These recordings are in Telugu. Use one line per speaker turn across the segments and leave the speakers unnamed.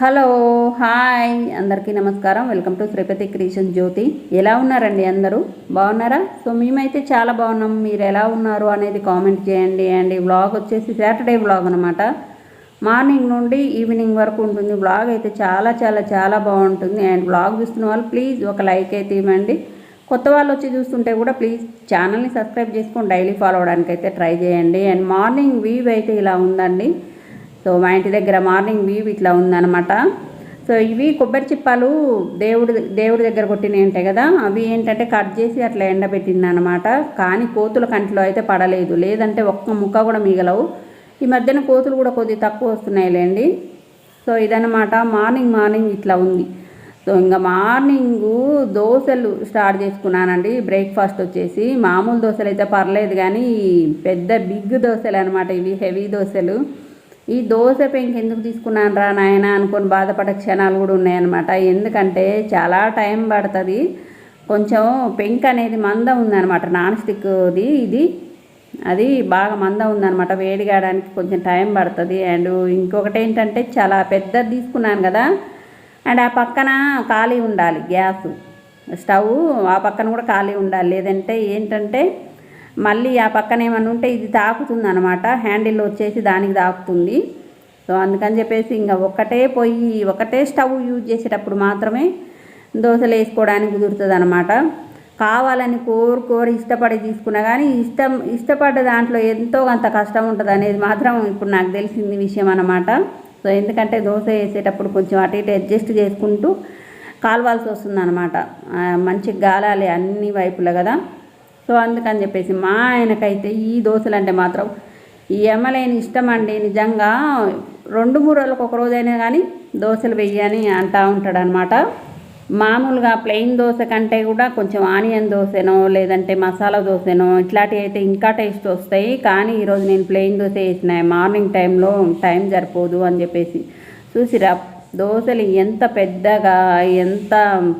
Hello hi. అందరికీ నమస్కారం. Welcome to Sripathi creation Jyothi. ఎలా ఉన్నారండి అందరూ? బాగున్నారా? సో మేమైతే చాలా బాగున్నాం. మీరు ఎలా ఉన్నారు అనేది కామెంట్ చేయండి. అండ్ ఈ వ్లాగ్ వచ్చేసి సాటర్డే వ్లాగ్ అనమాట మార్నింగ్ నుండి ఈవినింగ్ వరకు ఉంటుంది. వ్లాగ్ అయితే చాలా చాలా చాలా బాగుంటుంది. అండ్ వ్లాగ్ చూస్తున్న వాళ్ళు ప్లీజ్ ఒక లైక్ అయితే ఇవ్వండి. కొత్త వాళ్ళు వచ్చి చూస్తుంటే కూడా ప్లీజ్ ఛానల్ని సబ్స్క్రైబ్ చేసుకొని డైలీ ఫాలో అవడానికి అయితే ట్రై చేయండి. అండ్ మార్నింగ్ వీవ్ అయితే ఇలా ఉందండి. సో మా ఇంటి దగ్గర మార్నింగ్ వ్యూ ఇట్లా ఉందన్నమాట. సో ఇవి కొబ్బరి చిప్పాలు దేవుడి దేవుడి దగ్గర కొట్టినవి ఉంటాయి కదా అవి ఏంటంటే కట్ చేసి అట్లా ఎండబెట్టింది అనమాట కానీ కోతుల కంటిలో అయితే పడలేదు. లేదంటే ఒక్క ముక్క కూడా మిగలవు. ఈ మధ్యన కోతులు కూడా కొద్దిగా తక్కువ వస్తున్నాయిలేండి సో ఇదనమాట మార్నింగ్ మార్నింగ్ ఇట్లా ఉంది. సో ఇంకా మార్నింగు దోశలు స్టార్ట్ చేసుకున్నానండి. బ్రేక్ఫాస్ట్ వచ్చేసి మామూలు దోశలు అయితే పర్లేదు కానీ పెద్ద బిగ్ దోశలు అనమాట ఇవి హెవీ దోశలు. ఈ దోశ పెంక్ ఎందుకు తీసుకున్నాను రా నాయన అనుకొని బాధపడే క్షణాలు కూడా ఉన్నాయన్నమాట. ఎందుకంటే చాలా టైం పడుతుంది. కొంచెం పెంక్ అనేది మంద ఉందన్నమాట. నాన్ స్టిక్ది ఇది. అది బాగా మంద ఉందన్నమాట. వేడి కావడానికి కొంచెం టైం పడుతుంది. అండ్ ఇంకొకటి ఏంటంటే చాలా పెద్దది తీసుకున్నాను కదా. అండ్ ఆ పక్కన ఖాళీ ఉండాలి గ్యాస్. స్టవ్ ఆ పక్కన కూడా ఖాళీ ఉండాలి. లేదంటే ఏంటంటే మళ్ళీ ఆ పక్కన ఏమైనా ఉంటే ఇది తాకుతుంది అనమాట హ్యాండిల్ వచ్చేసి దానికి తాకుతుంది. సో అందుకని చెప్పేసి ఇంకా ఒకటే పొయ్యి ఒకటే స్టవ్ యూజ్ చేసేటప్పుడు మాత్రమే దోశలు వేసుకోవడానికి కుదురుతుంది అనమాట కావాలని కోరుకోరి ఇష్టపడి తీసుకున్నా కానీ ఇష్టం ఇష్టపడ్డ దాంట్లో ఎంతో అంత కష్టం ఉంటుంది అనేది మాత్రం ఇప్పుడు నాకు తెలిసింది విషయం అనమాట సో ఎందుకంటే దోశ వేసేటప్పుడు కొంచెం అటు ఇటు అడ్జస్ట్ చేసుకుంటూ కాలవాల్సి వస్తుంది అనమాట మంచి గాలాలి అన్ని వైపులా కదా. సో అందుకని చెప్పేసి మా ఆయనకైతే ఈ దోశలు అంటే మాత్రం ఈ ఎమ్మలేని ఇష్టం అండి. నిజంగా రెండు మూడు రోజులకు ఒక రోజైనా కానీ దోశలు వెయ్యని అంటూ ఉంటాడనమాట మామూలుగా ప్లెయిన్ దోశ కంటే కూడా కొంచెం ఆనియన్ దోశనో లేదంటే మసాలా దోశనో ఇట్లాంటివి అయితే ఇంకా టేస్ట్ వస్తాయి. కానీ ఈరోజు నేను ప్లెయిన్ దోశ వేసిన మార్నింగ్ టైంలో టైం సరిపోదు అని చెప్పేసి చూసిరా. దోశలు ఎంత పెద్దగా ఎంత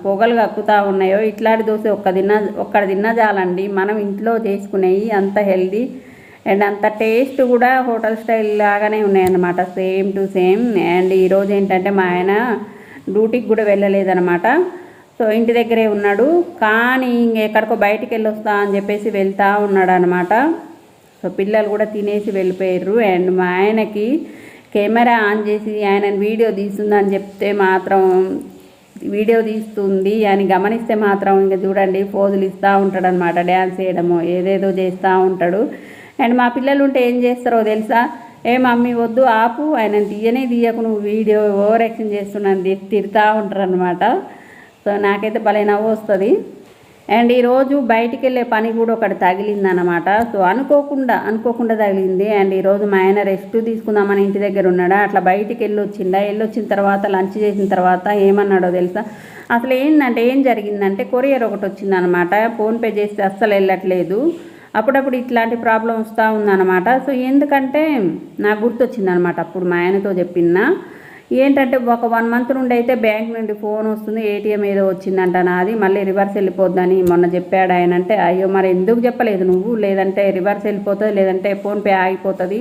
పొగలు కక్కుతా ఉన్నాయో ఇట్లాంటి దోశ ఒక్క తిన్న ఒక్కడ తిన్న చాలండి. మనం ఇంట్లో చేసుకునేవి అంత హెల్దీ అండ్ అంత టేస్ట్ కూడా హోటల్ స్టైల్ లాగానే ఉన్నాయన్నమాట. Same to same. అండ్ ఈరోజు ఏంటంటే మా ఆయన డ్యూటీకి కూడా వెళ్ళలేదన్నమాట. సో ఇంటి దగ్గరే ఉన్నాడు. కానీ ఇంకెక్కడికో బయటికి వెళ్ళి వస్తా అని చెప్పేసి వెళ్తూ ఉన్నాడు అనమాట సో పిల్లలు కూడా తినేసి వెళ్ళిపోయారు అండ్ మా ఆయనకి కెమెరా ఆన్ చేసి ఆయన వీడియో తీస్తుందని చెప్తే మాత్రం వీడియో తీస్తుంది అని గమనిస్తే మాత్రం ఇంకా చూడండి పోజులు ఇస్తూ ఉంటాడు అనమాట డ్యాన్స్ చేయడము ఏదేదో చేస్తూ ఉంటాడు. అండ్ మా పిల్లలు ఉంటే ఏం చేస్తారో తెలుసా? ఏ మమ్మీ వద్దు ఆపు ఆయన తీయనే తీయకు నువ్వు వీడియో ఓవర్ యాక్షన్ చేస్తున్నాను తిడతా ఉంటారు అనమాట సో నాకైతే భలే నవ్వు వస్తుంది. అండ్ ఈరోజు బయటికి వెళ్ళే పని కూడా ఒకటి తగిలిందనమాట సో అనుకోకుండా అనుకోకుండా తగిలింది. అండ్ ఈరోజు మా ఆయన రెస్ట్ తీసుకుందామని ఇంటి దగ్గర ఉన్నాడా? అట్లా బయటికి వెళ్ళొచ్చిండా? వెళ్ళొచ్చిన తర్వాత లంచ్ చేసిన తర్వాత ఏమన్నాడో తెలుసా? అసలు ఏంటంటే ఏం జరిగిందంటే కొరియర్ ఒకటి వచ్చిందనమాట ఫోన్పే చేస్తే అస్సలు వెళ్ళట్లేదు. అప్పుడప్పుడు ఇట్లాంటి ప్రాబ్లం వస్తూ ఉందన్నమాట. సో ఎందుకంటే నాకు గుర్తొచ్చిందనమాట అప్పుడు మా ఆయనతో చెప్పిన. ఏంటంటే ఒక వన్ మంత్ నుండి అయితే బ్యాంక్ నుండి ఫోన్ వస్తుంది ఏటీఎం ఏదో వచ్చిందంట నాది మళ్ళీ రివర్స్ వెళ్ళిపోద్దని మొన్న చెప్పాడు ఆయన అంటే అయ్యో మరి ఎందుకు చెప్పలేదు నువ్వు? లేదంటే రివర్స్ వెళ్ళిపోతుంది లేదంటే ఫోన్పే ఆగిపోతుంది.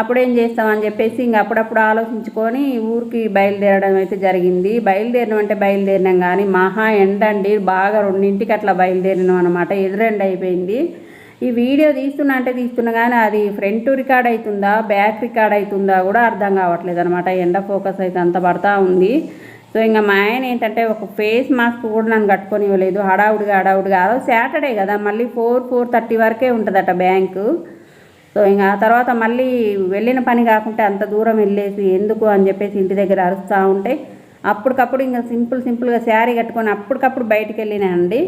అప్పుడేం చేస్తామని చెప్పేసి ఇంక అప్పుడప్పుడు ఆలోచించుకొని ఊరికి బయలుదేరడం అయితే జరిగింది. బయలుదేరడం అంటే బయలుదేరినాం కానీ మహా ఎండండి బాగా రెండింటికి అట్లా బయలుదేరినాం అనమాట ఎదురెండ అయిపోయింది. ఈ వీడియో తీస్తున్నా అంటే తీస్తున్నా కానీ అది ఫ్రంట్ రికార్డ్ అవుతుందా బ్యాక్ రికార్డ్ అవుతుందా కూడా అర్థం కావట్లేదు అనమాట ఎండ ఫోకస్ అయితే అంత పడతా ఉంది. సో ఇంకా మా ఆయన ఏంటంటే ఒక ఫేస్ మాస్క్ కూడా నన్ను కట్టుకొని ఇవ్వలేదు. హడావుడిగా హడావుడిగా. అదో సాటర్డే కదా మళ్ళీ ఫోర్ ఫోర్ థర్టీ వరకే ఉంటుందట బ్యాంకు. సో ఇంకా ఆ తర్వాత మళ్ళీ వెళ్ళిన పని కాకుంటే అంత దూరం వెళ్ళేసి ఎందుకు అని చెప్పేసి ఇంటి దగ్గర అరుస్తూ ఉంటే అప్పటికప్పుడు ఇంకా సింపుల్ సింపుల్గా శారీ కట్టుకొని అప్పటికప్పుడు బయటికి వెళ్ళినానండి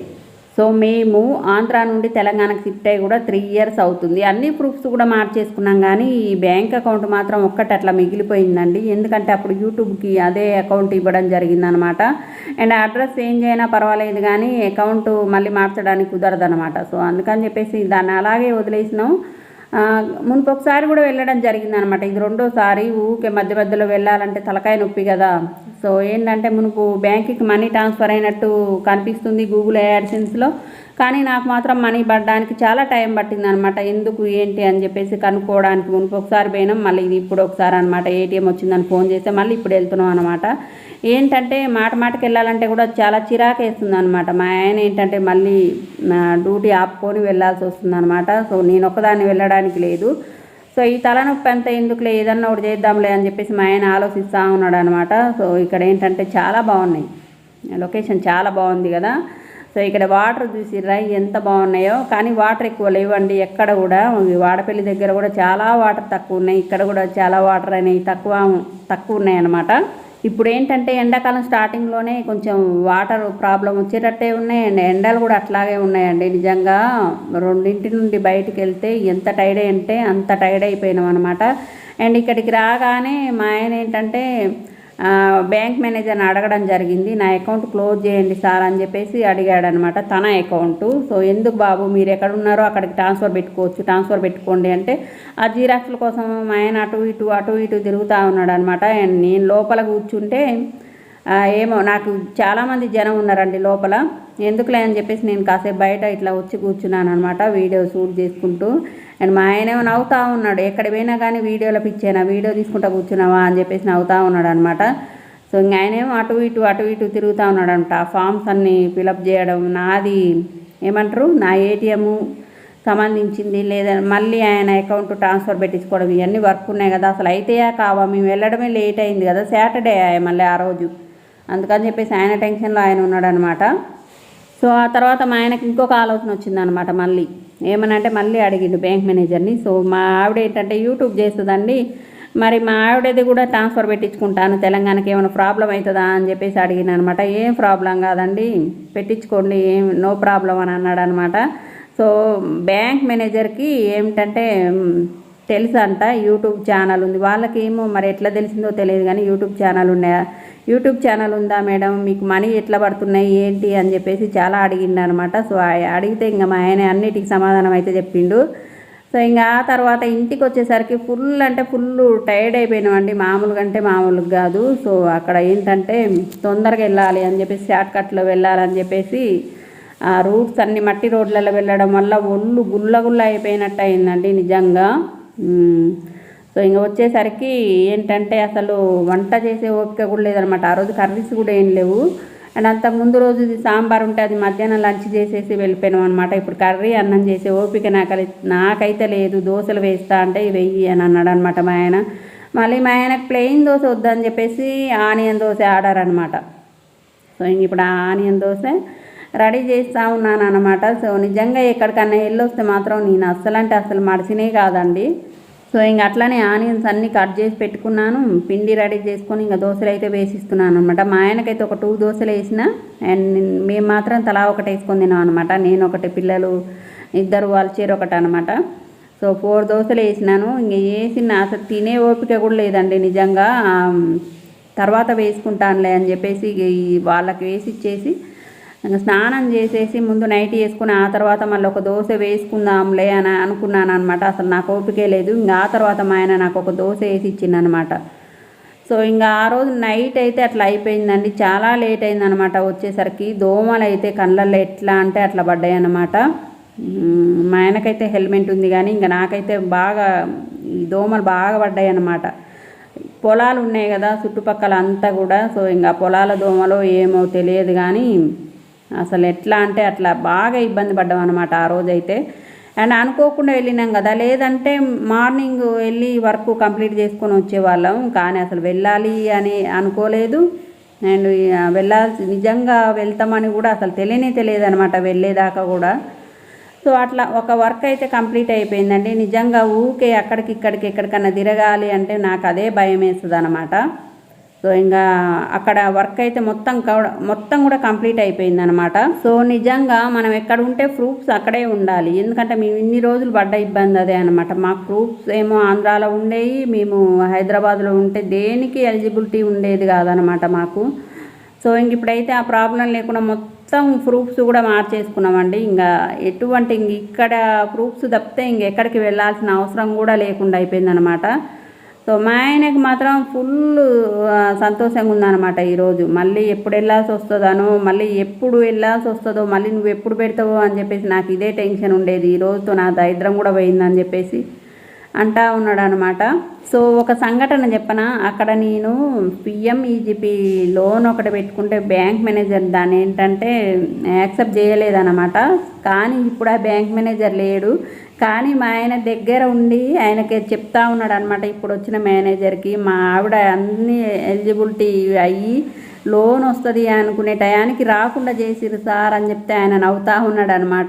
సో మేము ఆంధ్ర నుండి తెలంగాణకు షిఫ్ట్ అయ్యి కూడా త్రీ ఇయర్స్ అవుతుంది. అన్ని ప్రూఫ్స్ కూడా మార్చేసుకున్నాం కానీ ఈ బ్యాంక్ అకౌంట్ మాత్రం ఒక్కటి అట్లా మిగిలిపోయిందండి. ఎందుకంటే అప్పుడు యూట్యూబ్కి అదే అకౌంట్ ఇవ్వడం జరిగిందనమాట. అండ్ అడ్రస్ చేంజ్ అయినా పర్వాలేదు కానీ అకౌంట్ మళ్ళీ మార్చడానికి కుదరదనమాట. సో అందుకని చెప్పేసి దాన్ని అలాగే వదిలేసినాం. మునుపు ఒకసారి కూడా వెళ్ళడం జరిగిందనమాట. ఇది రెండోసారి ఊకే మధ్య మధ్యలో వెళ్ళాలంటే తలకాయ నొప్పి కదా. సో ఏంటంటే మునుపు బ్యాంకుకి మనీ ట్రాన్స్ఫర్ అయినట్టు కనిపిస్తుంది గూగుల్ యాడ్సెన్స్లో. కానీ నాకు మాత్రం మనీ పడడానికి చాలా టైం పట్టింది అనమాట ఎందుకు ఏంటి అని చెప్పేసి కనుక్కోవడానికి మునుపు ఒకసారి పోయినాం. మళ్ళీ ఇది ఇప్పుడు ఒకసారి అనమాట. ఏటీఎం వచ్చిందని ఫోన్ చేస్తే మళ్ళీ ఇప్పుడు వెళ్తున్నాం అనమాట. ఏంటంటే మాట మాటకి వెళ్ళాలంటే కూడా చాలా చిరాకు వేస్తుంది అనమాట మా ఆయన ఏంటంటే మళ్ళీ డ్యూటీ ఆపుకొని వెళ్ళాల్సి వస్తుంది అనమాట సో నేను ఒక్కదాన్ని వెళ్ళడానికి లేదు. సో ఈ తలనొప్పి అంతా ఎందుకులే? ఏదన్నా ఒకటి చేద్దాంలే అని చెప్పేసి మా ఆయన ఆలోచిస్తూ ఉన్నాడు అనమాట సో ఇక్కడ ఏంటంటే చాలా బాగున్నాయి. లొకేషన్ చాలా బాగుంది కదా. సో ఇక్కడ వాటర్ చూసిర్రా ఎంత బాగున్నాయో. కానీ వాటర్ ఎక్కువ లేవండి ఎక్కడ కూడా. ఈ వాడపల్లి దగ్గర కూడా చాలా వాటర్ తక్కువ ఉన్నాయి. ఇక్కడ కూడా చాలా వాటర్ అనేవి తక్కువ తక్కువ ఉన్నాయి అన్నమాట ఇప్పుడు ఏంటంటే ఎండాకాలం స్టార్టింగ్లోనే కొంచెం వాటర్ ప్రాబ్లం వచ్చేటట్టే ఉన్నాయి అండి ఎండలు కూడా అట్లాగే ఉన్నాయండి. నిజంగా రెండింటి నుండి బయటికి వెళ్తే ఎంత టైడ్ అంటే అంత టైడ్ అయిపోయినాం అనమాట అండ్ ఇక్కడికి రాగానే మా ఆయన ఏంటంటే బ్యాంక్ మేనేజర్ని అడగడం జరిగింది నా అకౌంట్ క్లోజ్ చేయండి సార్ అని చెప్పేసి అడిగాడనమాట తన అకౌంట్. సో ఎందుకు బాబు మీరు ఎక్కడ ఉన్నారో అక్కడికి ట్రాన్స్ఫర్ పెట్టుకోవచ్చు ట్రాన్స్ఫర్ పెట్టుకోండి అంటే ఆ జీరాక్స్ల కోసం ఆయన అటు ఇటు అటు ఇటు తిరుగుతూ ఉన్నాడు అనమాట నేను లోపల కూర్చుంటే ఏమో నాకు చాలామంది జనం ఉన్నారండి లోపల. ఎందుకులే అని చెప్పేసి నేను కాసేపు బయట ఇట్లా వచ్చి కూర్చున్నాను అనమాట వీడియో షూట్ చేసుకుంటూ. అండ్ మా ఆయన నవ్వుతూ ఉన్నాడు ఎక్కడ పోయినా కానీ వీడియోలో పిచ్చేనా వీడియో తీసుకుంటా కూర్చున్నావా అని చెప్పేసి నవ్వుతూ ఉన్నాడు అనమాట సో ఇంక ఆయనేమో అటు ఇటు అటు ఇటు తిరుగుతూ ఉన్నాడంట ఆ ఫామ్స్ అన్నీ ఫిలప్ చేయడం నాది ఏమంటారు నా ఏటీఎం సంబంధించింది లేదా మళ్ళీ ఆయన అకౌంట్ ట్రాన్స్ఫర్ పెట్టించుకోవడం ఇవన్నీ వర్క్ ఉన్నాయి కదా అసలు అయితేయా కావా? మేము వెళ్ళడమే లేట్ అయింది కదా సాటర్డే మళ్ళీ ఆ రోజు. అందుకని చెప్పేసి ఆయన టెన్షన్లో ఆయన ఉన్నాడనమాట. సో ఆ తర్వాత మా ఆయనకి ఇంకొక ఆలోచన వచ్చిందనమాట మళ్ళీ. ఏమనంటే మళ్ళీ అడిగిండు బ్యాంక్ మేనేజర్ని. సో మా ఆవిడ ఏంటంటే యూట్యూబ్ చేస్తుందండి. మరి మా ఆవిడది కూడా ట్రాన్స్ఫర్ పెట్టించుకుంటాను. తెలంగాణకి ఏమైనా ప్రాబ్లం అవుతుందా అని చెప్పేసి అడిగిన అనమాట ఏం ప్రాబ్లం కాదండి. పెట్టించుకోండి ఏం నో ప్రాబ్లం అని అన్నాడు అనమాట సో బ్యాంక్ మేనేజర్కి ఏమిటంటే తెలుసంట అంట యూట్యూబ్ ఛానల్ ఉంది. వాళ్ళకి ఏమో మరి ఎట్లా తెలిసిందో తెలియదు కానీ యూట్యూబ్ ఛానల్ ఉన్నాయా యూట్యూబ్ ఛానల్ ఉందా మేడం? మీకు మనీ ఎట్లా పడుతున్నాయి? ఏంటి? అని చెప్పేసి చాలా అడిగిండు అనమాట సో అడిగితే ఇంకా మా ఆయన అన్నిటికి సమాధానం అయితే చెప్పిండు. సో ఇంకా ఆ తర్వాత ఇంటికి వచ్చేసరికి ఫుల్ అంటే ఫుల్ టైర్డ్ అయిపోయినామండి. మామూలుగా అంటే మామూలుగా కాదు. సో అక్కడ ఏంటంటే తొందరగా వెళ్ళాలి అని చెప్పేసి షార్ట్ కట్లో వెళ్ళాలని చెప్పేసి ఆ రూట్స్ అన్ని మట్టి రోడ్లలో వెళ్ళడం వల్ల ఒళ్ళు గుల్ల గుల్ల అయిపోయినట్టు అయిందండి నిజంగా. సో ఇంక వచ్చేసరికి ఏంటంటే అసలు వంట చేసే ఓపిక కూడా లేదనమాట. ఆ రోజు కర్రీస్ కూడా ఏం లేవు. అండ్ అంత ముందు రోజు ఇది సాంబార్ ఉంటే అది మధ్యాహ్నం లంచ్ చేసేసి వెళ్ళిపోయినాం అనమాట. ఇప్పుడు కర్రీ అన్నం చేసే ఓపిక నాకు నాకైతే లేదు. దోశలు వేస్తా అంటే వెయ్యి అని అన్నాడు అనమాట మా ఆయన. మళ్ళీ మా ఆయనకు ప్లెయిన్ దోశ వద్దని చెప్పేసి ఆనియన్ దోశ ఆర్డర్ అనమాట. సో ఇంక ఇప్పుడు ఆ ఆనియన్ దోశ రెడీ చేస్తూ ఉన్నాను అనమాట. సో నిజంగా ఎక్కడికన్నా వెళ్ళొస్తే మాత్రం నేను అస్సలంటే అసలు మడిసినే కాదండి. సో ఇంక అట్లానే ఆనియన్స్ అన్నీ కట్ చేసి పెట్టుకున్నాను. పిండి రెడీ చేసుకొని ఇంకా దోశలు అయితే వేసిస్తున్నాను అనమాట మా ఆయనకైతే ఒక టూ దోశలు వేసిన అండ్ మేము మాత్రం తలా ఒకటి వేసుకొని తిన్నాం అనమాట నేను ఒకటి పిల్లలు ఇద్దరు వాళ్ళ చీర ఒకటి అనమాట సో ఫోర్ దోశలు వేసినాను. ఇంక వేసిన అసలు తినే ఓపిక కూడా లేదండి నిజంగా. తర్వాత వేసుకుంటానులే అని చెప్పేసి ఇక ఈ వాళ్ళకి వేసి ఇచ్చేసి స్నానం చేసేసి ముందు నైట్ వేసుకుని ఆ తర్వాత మళ్ళీ ఒక దోశ వేసుకుందాంలే అని అనుకున్నాను అనమాట అసలు నాకు ఓపికే లేదు. ఇంకా ఆ తర్వాత మా ఆయన నాకు ఒక దోశ వేసి ఇచ్చిందనమాట సో ఇంకా ఆ రోజు నైట్ అయితే అట్లా అయిపోయిందండి. చాలా లేట్ అయిందనమాట వచ్చేసరికి. దోమలు అయితే కళ్ళల్లో ఎట్లా అంటే అట్లా పడ్డాయి అనమాట మా ఆయనకైతే హెల్మెట్ ఉంది కానీ ఇంకా నాకైతే బాగా ఈ దోమలు బాగా పడ్డాయి అనమాట పొలాలు ఉన్నాయి కదా చుట్టుపక్కల అంతా కూడా. సో ఇంకా పొలాల దోమలో ఏమో తెలియదు కానీ అసలు ఎట్లా అంటే అట్లా బాగా ఇబ్బంది పడ్డాం అనమాట ఆ రోజైతే. అండ్ అనుకోకుండా వెళ్ళినాం కదా లేదంటే మార్నింగ్ వెళ్ళి వర్క్ కంప్లీట్ చేసుకొని వచ్చేవాళ్ళం కానీ అసలు వెళ్ళాలి అని అనుకోలేదు. అండ్ వెళ్ళాల్సి నిజంగా వెళ్తామని కూడా అసలు తెలియనే తెలియదు అనమాట వెళ్ళేదాకా కూడా. సో అట్లా ఒక వర్క్ అయితే కంప్లీట్ అయిపోయిందండి. నిజంగా ఊకే అక్కడికి ఇక్కడికి ఎక్కడికన్నా తిరగాలి అంటే నాకు అదే భయం వేస్తుంది అనమాట సో ఇంకా అక్కడ వర్క్ అయితే మొత్తం మొత్తం కూడా కంప్లీట్ అయిపోయింది అనమాట సో నిజంగా మనం ఎక్కడ ఉంటే ప్రూఫ్స్ అక్కడే ఉండాలి. ఎందుకంటే మేము ఇన్ని రోజులు పడ్డ ఇబ్బంది అదే అనమాట మాకు ప్రూఫ్స్ ఏమో ఆంధ్రాలో ఉండేవి మేము హైదరాబాద్లో ఉంటే దేనికి ఎలిజిబిలిటీ ఉండేది కాదనమాట మాకు. సో ఇంక ఇప్పుడైతే ఆ ప్రాబ్లం లేకుండా మొత్తం ప్రూఫ్స్ కూడా మార్చేసుకున్నామండి. ఇంకా ఎటువంటి ఇంక ఇక్కడ ప్రూఫ్స్ తప్పితే ఇంకెక్కడికి వెళ్ళాల్సిన అవసరం కూడా లేకుండా అయిపోయిందనమాట సో మా ఆయనకు మాత్రం ఫుల్ సంతోషంగా ఉందన్నమాట ఈరోజు. మళ్ళీ ఎప్పుడు వెళ్ళాల్సి వస్తుందనో మళ్ళీ ఎప్పుడు వెళ్ళాల్సి వస్తుందో మళ్ళీ నువ్వు ఎప్పుడు పెడతావో అని చెప్పేసి నాకు ఇదే టెన్షన్ ఉండేది. ఈ రోజుతో నా దరిద్రం కూడా పోయిందని చెప్పేసి అంటా ఉన్నాడు అనమాట సో ఒక సంఘటన చెప్పనా? అక్కడ నేను పిఎంఈజిపి లోన్ ఒకటి పెట్టుకుంటే బ్యాంక్ మేనేజర్ దాన్ని ఏంటంటే యాక్సెప్ట్ చేయలేదన్నమాట కానీ ఇప్పుడు ఆ బ్యాంక్ మేనేజర్ లేడు. కానీ మా ఆయన దగ్గర ఉండి ఆయనకి చెప్తా ఉన్నాడు అనమాట ఇప్పుడు వచ్చిన మేనేజర్కి మా ఆవిడ అన్ని ఎలిజిబిలిటీ అయ్యి లోన్ వస్తుంది అనుకునే టయానికి రాకుండా చేసిరు సార్ అని చెప్తే ఆయన నవ్వుతా ఉన్నాడు అనమాట